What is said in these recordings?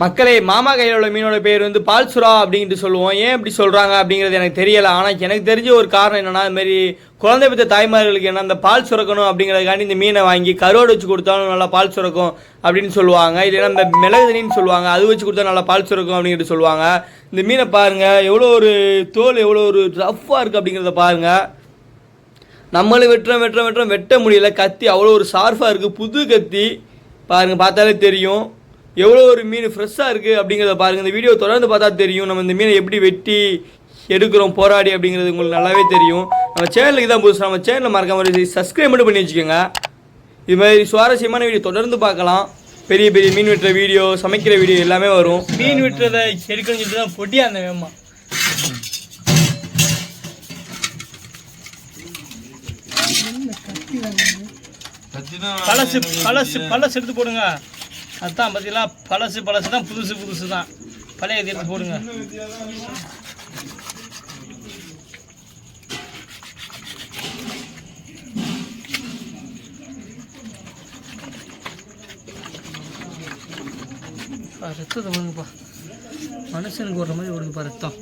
மக்களே மாமா கையில் உள்ள மீனோட பேர் வந்து பால் சுறா அப்படின்ட்டு சொல்லுவோம். ஏன் இப்படி சொல்கிறாங்க அப்படிங்கிறது எனக்கு தெரியலை. ஆனால் எனக்கு தெரிஞ்ச ஒரு காரணம் என்னென்னா இதுமாரி குழந்தை பெற்ற தாய்மார்களுக்கு என்ன அந்த பால் சுரக்கணும் அப்படிங்கிறதுக்காண்டி இந்த மீனை வாங்கி கருவாடு வச்சு கொடுத்தாலும் நல்லா பால் சுரக்கும் அப்படின்னு சொல்லுவாங்க. இல்லைன்னா இந்த மிளகு தண்ணின்னு சொல்லுவாங்க. அது வச்சு கொடுத்தா நல்லா பால் சுரக்கும் அப்படின்ட்டு சொல்லுவாங்க. இந்த மீனை பாருங்கள் எவ்வளோ ஒரு தோல் எவ்வளோ ஒரு ரஃப்பாக இருக்குது அப்படிங்கிறத பாருங்கள் நம்மளும் வெட்டுறோம் வெட்டுறோம் வெட்டுறோம் வெட்ட முடியல. கத்தி அவ்வளோ ஒரு ஷார்ஃபாக இருக்குது புது கத்தி. பாருங்கள் பார்த்தாலே தெரியும். எவ்வளோ ஒரு மீன் ஃப்ரெஷ்ஷாக இருக்குது அப்படிங்கிறத பாருங்கள் இந்த வீடியோ தொடர்ந்து பார்த்தா தெரியும். நம்ம இந்த மீனை எப்படி வெட்டி எடுக்கிறோம் போராடி அப்படிங்கிறது உங்களுக்கு நல்லாவே தெரியும். நம்ம சேனலுக்கு தான் புதுசு. நம்ம சேனலை மறக்காம சப்ஸ்கிரைப் மட்டும் பண்ணி வச்சுக்கோங்க. இது மாதிரி சுவாரஸ்யமான வீடியோ தொடர்ந்து பார்க்கலாம். பெரிய பெரிய மீன் வெட்டுற வீடியோ சமைக்கிற வீடியோ எல்லாமே வரும். மீன் வெட்டுறதை எடுக்கணும்னு சொல்லிட்டு தான் பொட்டியாக அந்த வேமா பழசு பழசு பழசு எடுத்து போடுங்க. அதுதான் பார்த்தீங்களா பழசு பழசு தான் புதுசு புதுசு தான் பழைய தீர்த்து போடுங்க. ரத்தத்தை விடுங்கப்பா மனுஷனுக்கு ஓடுற மாதிரி ஓடுங்கப்பா ரத்தம்.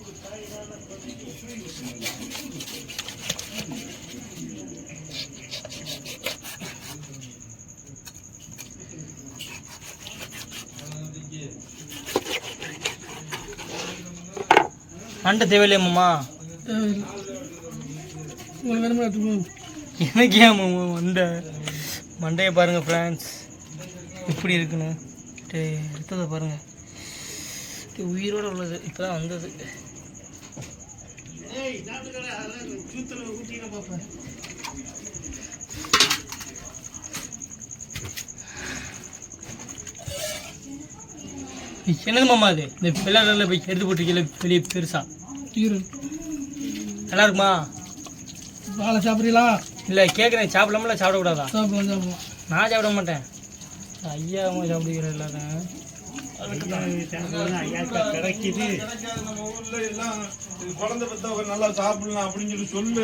மண்டை தேவையில்லையம்மா எனக்கு ஏன் மண்டையை பாருங்க ஃப்ரான்ஸ் எப்படி இருக்குன்னு. எடுத்ததை பாருங்கள் பாருங்க உயிரோட உள்ளது. இப்பதான் வந்தது. என்னது மாமா அது. இந்த பிள்ளைகளில் போய் எடுத்து போட்டிருக்கீங்கள பெரிய பெருசா. நல்லா இருக்குமா? வாழை சாப்பிட்றீங்களா? இல்லை கேட்குறேன் சாப்பிடலாமல சாப்பிடக்கூடாதா? சாப்பிடுவோம் சாப்பிடுவோம். நான் சாப்பிட மாட்டேன். ஐயா அம்மா சாப்பிடுகிற எல்லாரும்.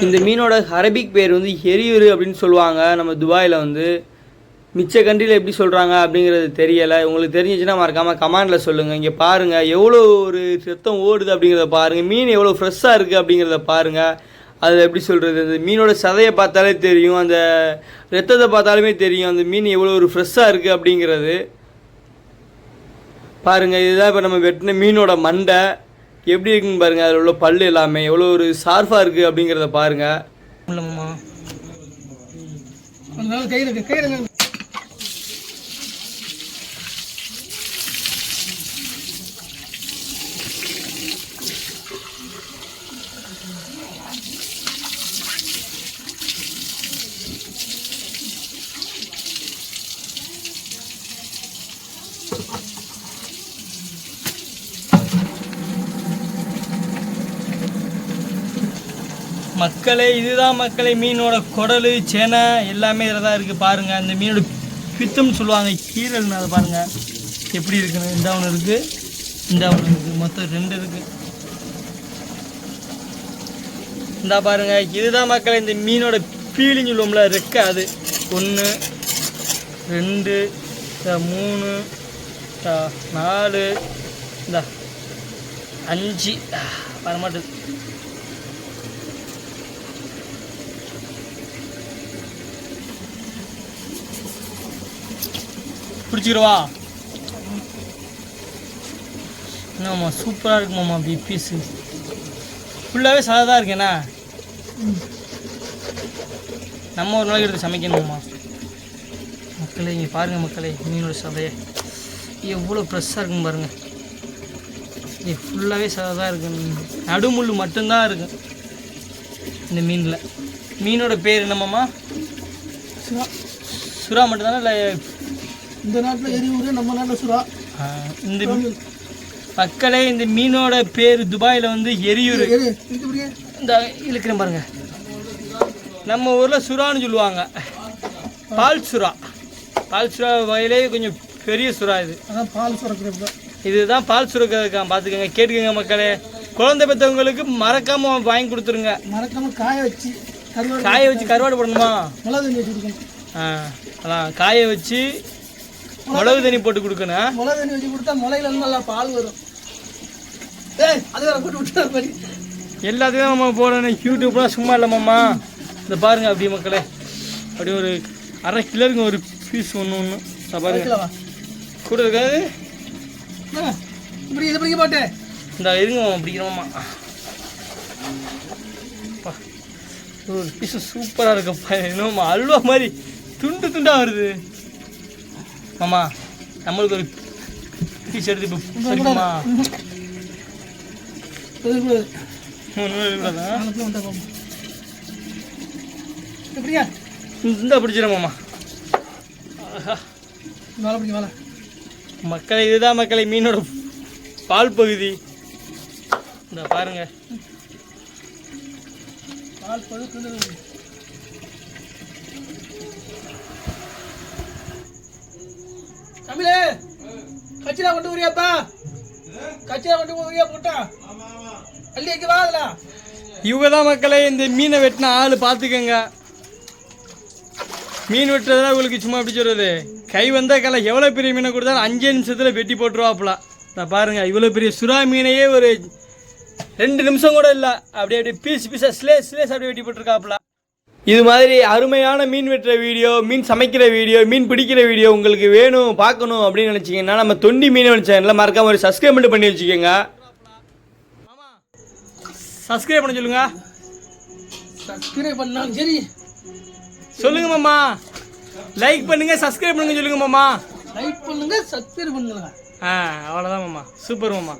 இந்த மீனோட அரபிக் பேர் வந்து எரியுரு அப்படின்னு சொல்லுவாங்க. நம்ம துபாயில் வந்து மிச்ச கண்ட்ரியில் எப்படி சொல்கிறாங்க அப்படிங்கிறது தெரியலை. உங்களுக்கு தெரிஞ்சிச்சுன்னா மறக்காமல் கமெண்டில் சொல்லுங்கள் இங்கே பாருங்கள் எவ்வளோ ஒரு சத்தம் ஓடுது அப்படிங்கிறத பாருங்கள் மீன் எவ்வளோ ஃப்ரெஷ்ஷாக இருக்குது அப்படிங்கிறத பாருங்கள் அதில் எப்படி சொல்கிறது அந்த மீனோட சதையை பார்த்தாலே தெரியும். அந்த ரத்தத்தை பார்த்தாலுமே தெரியும். அந்த மீன் எவ்வளோ ஒரு ஃப்ரெஷ்ஷாக இருக்குது அப்படிங்கிறது. பாருங்கள் இதுதான் இப்போ நம்ம வெட்டின மீனோட மண்டை. எப்படி இருக்குன்னு பாருங்கள் அதில் உள்ள பல் எல்லாமே எவ்வளோ ஒரு சார்ஃபாக இருக்குது அப்படிங்கிறத பாருங்கள் மக்களே இதுதான் மக்களே மீனோட குடல் சேனை எல்லாமே இதில் தான் இருக்குது பாருங்கள் அந்த மீனோட பித்தம்னு சொல்லுவாங்க. கீரல்னு அதை பாருங்கள் எப்படி இருக்குன்னு. இந்த ஒன்று இருக்குது இந்த ஒன்று இருக்குது மொத்தம் ரெண்டு இருக்குது இந்தா பாருங்க இதுதான் மக்களே இந்த மீனோட பீலின்னு சொல்லுவோம்ல ரெக்கை அது. ஒன்று ரெண்டு மூணு நாலு இந்த அஞ்சு. வரமாட்டேது. பிடிச்சிக்கிறவா என்னம்மா சூப்பராக இருக்குமாம்மா அப்படி பீஸு ஃபுல்லாகவே தான் இருக்கேண்ணா நம்ம ஒரு நாளைக்கு எடுத்து சமைக்கணுமாம்மா. மக்களே இங்கே பாருங்கள் மக்களே மீனோட சதையை எவ்வளோ ஃப்ரெஷ்ஷாக இருக்குன்னு பாருங்கள் இது ஃபுல்லாகவே சாதா இருக்கு. நடுமுள் மட்டும்தான் இருக்கு. இந்த மீனில். மீனோட பேர் என்னம்மாம்மா? சுறா. சுறா மட்டும்தானே இல்லை இந்த நாட்டில் எரியூர் நம்ம நாட்டில் சுறா. இந்த மக்களே இந்த மீனோட பேர் துபாயில் வந்து எரியூர் இந்த இழுக்கிறேன் பாருங்க. நம்ம ஊரில் சுறான்னு சொல்லுவாங்க. பால் சுறா. பால் சுறா வகையிலே கொஞ்சம் பெரிய சுறா இது. பால் சுரக்கிறது தான் இதுதான் பால் சுரக்கான் பார்த்துக்கோங்க கேட்டுக்கோங்க மக்களே. குழந்தை பெற்றவங்களுக்கு மறக்காம வாங்கி கொடுத்துருங்க. மறக்காம காய வச்சு காய வச்சு கருவாடு போடணுமா? ஆ அதான் காய வச்சு மிளகு தண்ணி போட்டு கொடுக்கணும். முளை தண்ணி வச்சு கொடுத்தா இருந்து நல்லா பால் வரும். ஏய் அது வேற போட்டு விட்டு மாதிரி. எல்லாத்தையும் நம்ம போடணும். யூடியூப்லாம் சும்மா இல்லை மாமா. இந்த பாருங்க அப்படி மக்களே. அப்படியே ஒரு அரை கிலோருக்கு ஒரு பீஸ் ஒன்று ஒன்று பாருங்க. கூட இருக்காது? இப்படி இது பிடிக்க போட்டேன் இந்த இருங்க மாமா பிடிக்கிறோமா ஒரு பீஸ் சூப்பராக இருக்குப்பா என்னமா அல்வா மாதிரி. துண்டு துண்டா வருது. மாமா நம்மளுக்கு ஒரு பீஸ் எடுத்து இப்போ சரிக்குமா எப்படியா? இந்த பிடிச்சிடும் மாமா. மேலே பிடிக்க மேலே. மக்களை இதுதான் மக்களை மீனோட பால் பகுதி. இந்த பாருங்க. பால் பழுக்குது தமிழே கச்சிரா கொண்டு வரியாப்பா கச்சிரா கொண்டு வரியா போட்டா? அள்ளி வைக்க வாதுல இவங்க தான் மக்களே இந்த மீனை வெட்டின ஆள் பார்த்துக்கங்க மீன் வெட்டுறதுலாம் உங்களுக்கு சும்மா எப்படி சொல்றது? கை வந்த கலை எவ்வளோ பெரிய மீனை கொடுத்தாலும் அஞ்சு நிமிஷத்தில் வெட்டி போட்டுருவாப்புல. நான் பாருங்க இவ்வளோ பெரிய சுறா மீனையே ஒரு ரெண்டு நிமிஷம் கூட இல்லை. அப்படியே அப்படியே பீஸ் பீஸாக ஸ்லேஸ் ஸ்லேஸ் அப்படியே வெட்டி போட்டிருக்காப்புல. இது மாதிரி அருமையான மீன் வெட்டுற வீடியோ மீன் சமைக்கிற வீடியோ மீன் பிடிக்கிற வீடியோ உங்களுக்கு வேணும் பார்க்கணும் அப்படின்னு நினச்சிங்கன்னா நம்ம தொண்டி மீன் சேனலில் மறக்காம ஒரு சப்ஸ்கிரைப் மட்டும் பண்ணி வச்சுக்கோங்க. சப்ஸ்கிரைப் பண்ண சொல்லுங்க. சப்ஸ்கிரைப் பண்ணாலும் சரி. சொல்லுங்க மாமா. லைக் பண்ணுங்க சப்ஸ்கிரைப் பண்ணுங்க சொல்லுங்க மாமா. லைக் பண்ணுங்க சப்ஸ்கிரைப் பண்ணுங்க. ஆ அவ்வளோதான் மாமா. சூப்பர் மாமா.